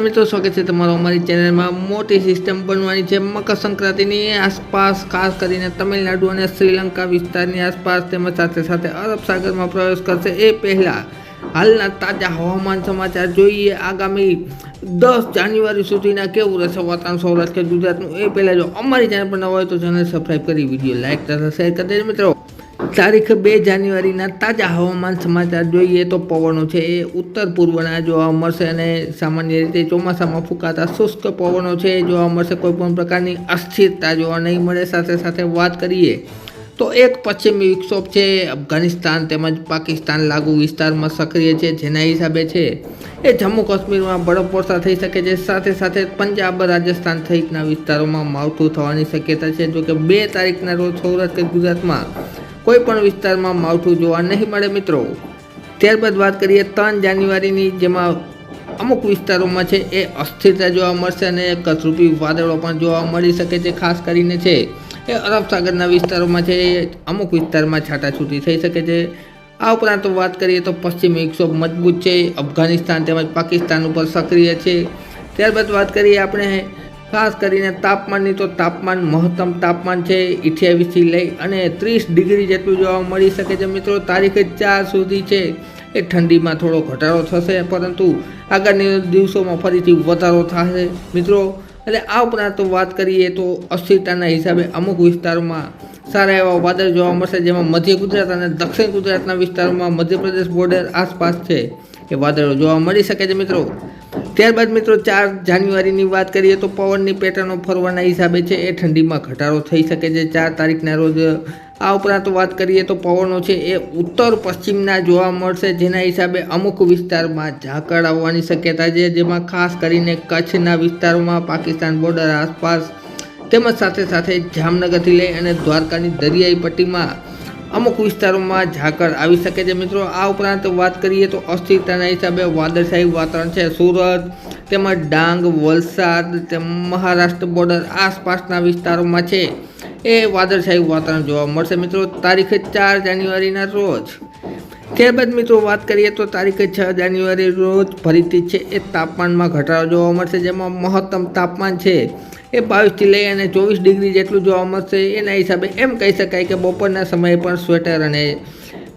મિત્રો, સ્વાગત છે તમારો અમારી ચેનલમાં. મોટી સિસ્ટમ બનવાની છે મકર સંક્રાંતિની આસપાસ, ખાસ કરીને તમિલનાડુ અને શ્રીલંકા વિસ્તારની આસપાસ તેમજ સાથે સાથે અરબ સાગરમાં પ્રવેશ કરશે. એ પહેલાં હાલના તાજા હવામાન સમાચાર જોઈએ. આગામી દસ જાન્યુઆરી સુધીના કેવું રહેશે વાતાવરણ સૌરાષ્ટ્ર ગુજરાતનું? એ પહેલાં જો અમારી ચેનલ પર ન હોય તો ચેનલ સબસ્ક્રાઈબ કરી, વીડિયો લાઇક તથા શેર કરી મિત્રો. તારીખ બે જાન્યુઆરીના તાજા હવામાન સમાચાર જોઈએ તો પવનો છે. એ ઉત્તર પૂર્વના જોવા મળશે અને સામાન્ય રીતે ચોમાસામાં ફૂંકાતા શુષ્ક પવનો છે. એ જોવા મળશે કોઈપણ પ્રકારની અસ્થિરતા જોવા નહીં મળે. સાથે સાથે વાત કરીએ તો એક પશ્ચિમી વિક્ષોભ છે. અફઘાનિસ્તાન તેમજ પાકિસ્તાન લાગુ વિસ્તારમાં સક્રિય છે, જેના હિસાબે છે. એ જમ્મુ કાશ્મીરમાં બરફવર્ષા થઈ શકે છે. સાથે સાથે પંજાબ, રાજસ્થાન સહિતના વિસ્તારોમાં માવઠું થવાની શક્યતા છે. જોકે બે તારીખના રોજ સૌરાષ્ટ્ર ગુજરાતમાં કોઈ પણ વિસ્તારમાં માવઠું જોવા નહીં મળે મિત્રો. ત્યારબાદ વાત કરીએ ત્રણ જાન્યુઆરીની, જેમાં અમુક વિસ્તારોમાં છે એ અસ્થિરતા જોવા મળશે અને કસરૂપી વાદળો પણ જોવા મળી શકે છે, ખાસ કરીને છે એ અરબ સાગરના વિસ્તારોમાં છે અમુક વિસ્તારમાં છાટાછૂટી થઈ શકે છે. આ ઉપરાંત વાત કરીએ તો પશ્ચિમ વિક્ષોભ મજબૂત છે, અફઘાનિસ્તાન તેમજ પાકિસ્તાન ઉપર સક્રિય છે. ત્યારબાદ વાત કરીએ આપણે ખાસ કરીને તાપમાનની તો તાપમાન મહત્તમ તાપમાન છે અઠ્યાવીસથી લઈ અને ત્રીસ ડિગ્રી જેટલું જોવા મળી શકે છે મિત્રો. તારીખે ચાર સુધી છે. એ ઠંડીમાં થોડો ઘટાડો થશે, પરંતુ આગળની દિવસોમાં ફરીથી વધારો થશે મિત્રો. એટલે આ ઉપરાંત વાત કરીએ તો અસ્થિરતાના હિસાબે અમુક વિસ્તારોમાં સારા એવા વાદળ જોવા મળશે, જેમાં મધ્ય ગુજરાત અને દક્ષિણ ગુજરાતના વિસ્તારોમાં મધ્યપ્રદેશ બોર્ડર આસપાસ છે એ વાદળો જોવા મળી શકે છે મિત્રો. ત્યારબાદ મિત્રો, ચાર જાન્યુઆરીની વાત કરીએ તો પવનની પેટર્નો ફરવાના હિસાબે છે, એ ઠંડીમાં ઘટાડો થઈ શકે છે. ચાર તારીખના રોજ આ ઉપરાંત વાત કરીએ તો પવનો છે, એ ઉત્તર પશ્ચિમના જોવા મળશે, જેના હિસાબે અમુક વિસ્તારમાં ઝાકળ આવવાની શક્યતા છે, જેમાં ખાસ કરીને કચ્છના વિસ્તારોમાં પાકિસ્તાન બોર્ડર આસપાસ તેમજ સાથે સાથે જામનગરથી લઈ અને દ્વારકાની દરિયાઈ પટ્ટીમાં અમુક વિસ્તારોમાં ઝાકળ આવી શકે છે. મિત્રો, આ ઉપરાંત વાત કરીએ તો અસ્થિરતાના હિસાબે વાદળશાહી વાતાવરણ છે. સુરત, તેમજ ડાંગ, વલસાડ, તેમ મહારાષ્ટ્ર બોર્ડર આસપાસના વિસ્તારોમાં છે. એ વાદળશાહી વાતાવરણ જોવા મળશે. મિત્રો, તારીખે ચાર જાન્યુઆરીના રોજ. ત્યારબાદ મિત્રો, વાત કરીએ તો તારીખે છ જાન્યુઆરી રોજ ફરીથી છે એ તાપમાનમાં ઘટાડો જોવા મળશે, જેમાં મહત્તમ તાપમાન છે એ બાવીસથી લઈ અને ચોવીસ ડિગ્રી જેટલું જોવા મળશે, એના હિસાબે એમ કહી શકાય કે બપોરના સમયે પણ સ્વેટર અને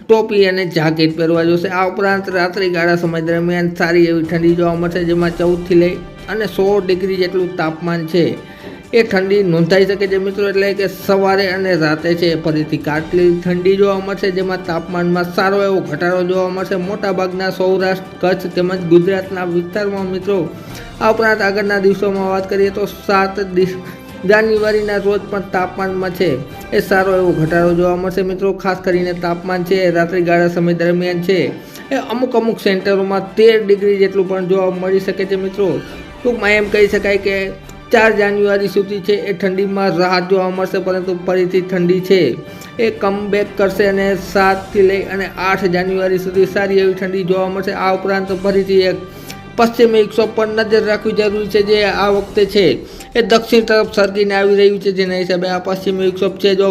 ટોપી અને જાકેટ પહેરવા જોશે. આ ઉપરાંત રાત્રિ ગાળા સમય દરમિયાન સારી એવી ઠંડી જોવા મળશે, જેમાં ચૌદથી લઈ અને સોળ ડિગ્રી જેટલું તાપમાન છે. એ ઠંડી નોંધાઈ શકે છે મિત્રો, એટલે કે સવારે અને રાતે છે ફરીથી કાટલી ઠંડી જોવા મળશે, જેમાં તાપમાનમાં સારો એવો ઘટાડો જોવા મળશે. મોટાભાગના સૌરાષ્ટ્ર, કચ્છ તેમજ ગુજરાતના વિસ્તારમાં મિત્રો, આ ઉપરાંત આગળના દિવસોમાં વાત કરીએ તો સાત જાન્યુઆરીના રોજ પણ તાપમાનમાં છે એ સારો એવો ઘટાડો જોવા મળશે મિત્રો. ખાસ કરીને તાપમાન છે રાત્રિગાળા સમય દરમિયાન છે એ અમુક અમુક સેન્ટરોમાં તેર ડિગ્રી જેટલું પણ જોવા મળી શકે છે મિત્રો. ટૂંકમાં એમ કહી શકાય કે ચાર જાન્યુઆરી સુધી છે. એ ઠંડીમાં રાહત જોવા મળશે, પરંતુ ફરીથી ઠંડી છે. એ કમબેક કરશે અને સાતથી લઈ અને આઠ જાન્યુઆરી સુધી સારી એવી ઠંડી જોવા મળશે. આ ઉપરાંત ફરીથી એક પશ્ચિમી વિક્ષોભ પર નજર રાખવી જરૂરી છે જે આ વખતે છે. એ દક્ષિણ તરફ સરકીને આવી રહ્યું છે. જેના હિસાબે આ પશ્ચિમી વિક્ષોભ છે. જો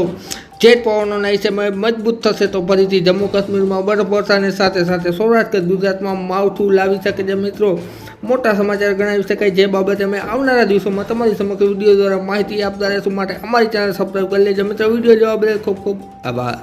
જેટ પવનોના હિસાબે મજબૂત થશે તો ફરીથી જમ્મુ કાશ્મીરમાં બરફવર્ષાની સાથે સાથે સૌરાષ્ટ્ર ગુજરાતમાં માવઠું લાવી શકે છે. મિત્રો, મોટા સમાચાર ગણાવી શકાય જે બાબતે અમે આવનારા દિવસોમાં તમારી સમગ્ર વીડિયો દ્વારા માહિતી આપતા રહેશું. માટે અમારી ચેનલ સબસ્ક્રાઈબ કરી લેજો. મિત્રો, વીડિયો જોવા બદલ ખૂબ ખૂબ આભાર.